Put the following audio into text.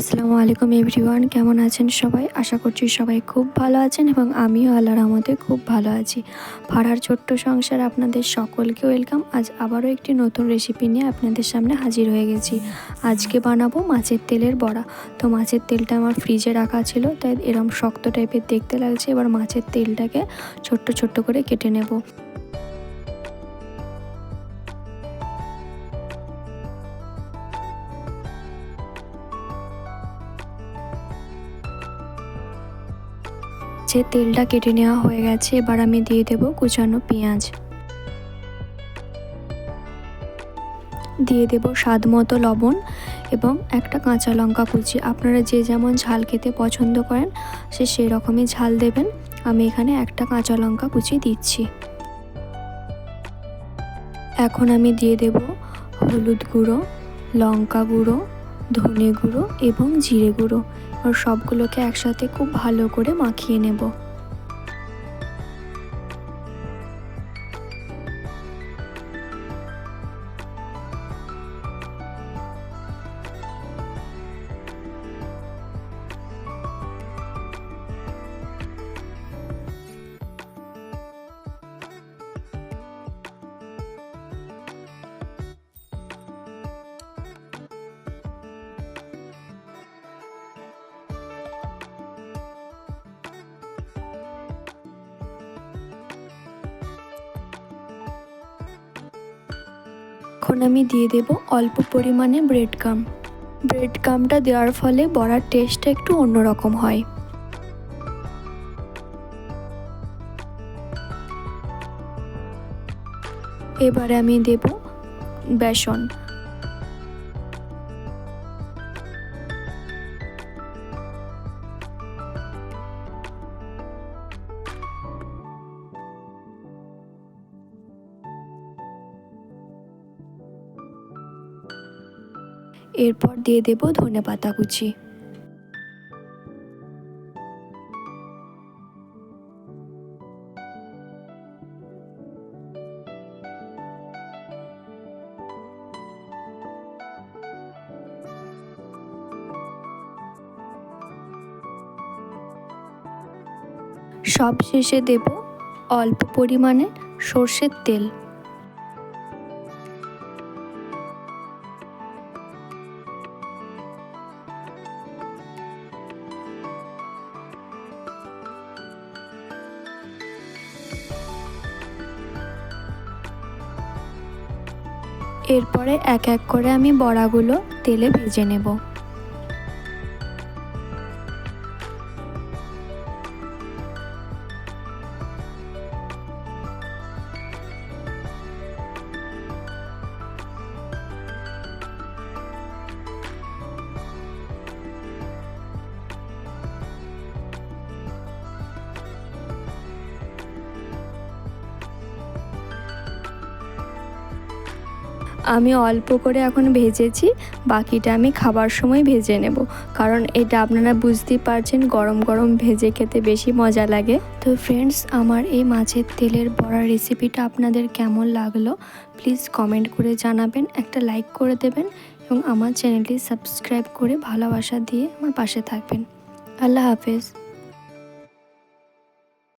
আসসালামু আলাইকুম এভরিওয়ান, কেমন আছেন সবাই? আশা করছি সবাই খুব ভালো আছেন এবং আমিও আল্লাহর রহমতে খুব ভালো আছি। ভাড়ার ছোট্ট সংসার আপনাদের সকলকে ওয়েলকাম। আজ আবারও একটি নতুন রেসিপি নিয়ে আপনাদের সামনে হাজির হয়ে গেছি। আজকে বানাবো মাছের তেলের বড়া। তো মাছের তেলটা আমার ফ্রিজে রাখা ছিল, তাই এরম শক্ত টাইপের দেখতে লাগছে। এবার মাছের তেলটাকে ছোট্ট ছোট্ট করে কেটে নেব। যে তেলটা কেটে নেওয়া হয়ে গেছে, এবার আমি দিয়ে দেব কুচানো পেঁয়াজ। দিয়ে দেব স্বাদ মতো লবণ এবং একটা কাঁচা লঙ্কা কুচি। আপনারা যে যেমন ঝাল খেতে পছন্দ করেন, সে সেই রকমই ঝাল দেবেন। আমি এখানে একটা কাঁচা লঙ্কা কুচি দিচ্ছি। এখন আমি দিয়ে দেব হলুদ গুঁড়ো, লঙ্কা গুঁড়ো ধনে গুঁড়ো এবং জিরে গুঁড়ো। আর সবগুলোকে একসাথে খুব ভালো করে মাখিয়ে নেব। এখন আমি দিয়ে দেব অল্প পরিমাণে ব্রেড কাম ব্রেড কামটা দেওয়ার ফলে বড়ার টেস্টটা একটু অন্যরকম হয়। এবারে আমি দেব বেসন। এরপর দিয়ে দেব ধনে পাতা কুচি। সব শেষে দেব অল্প পরিমাণে সর্ষের তেল। এরপরে এক এক করে আমি বড়াগুলো তেলে ভেজে নেব। আমি অল্প করে এখন ভেজেছি, বাকিটা আমি খাবার সময় ভেজে নেব। কারণ এটা আপনারা বুঝতেই পারছেন, গরম গরম ভেজে খেতে বেশি মজা লাগে। তো ফ্রেন্ডস আমার এই মাছের তেলের বড়া রেসিপিটা আপনাদের কেমন লাগল? প্লিজ কমেন্ট করে জানাবেন, একটা লাইক করে দেবেন এবং আমার চ্যানেলটি সাবস্ক্রাইব করে ভালোবাসা দিয়ে আমার পাশে থাকবেন। আল্লাহ হাফেজ।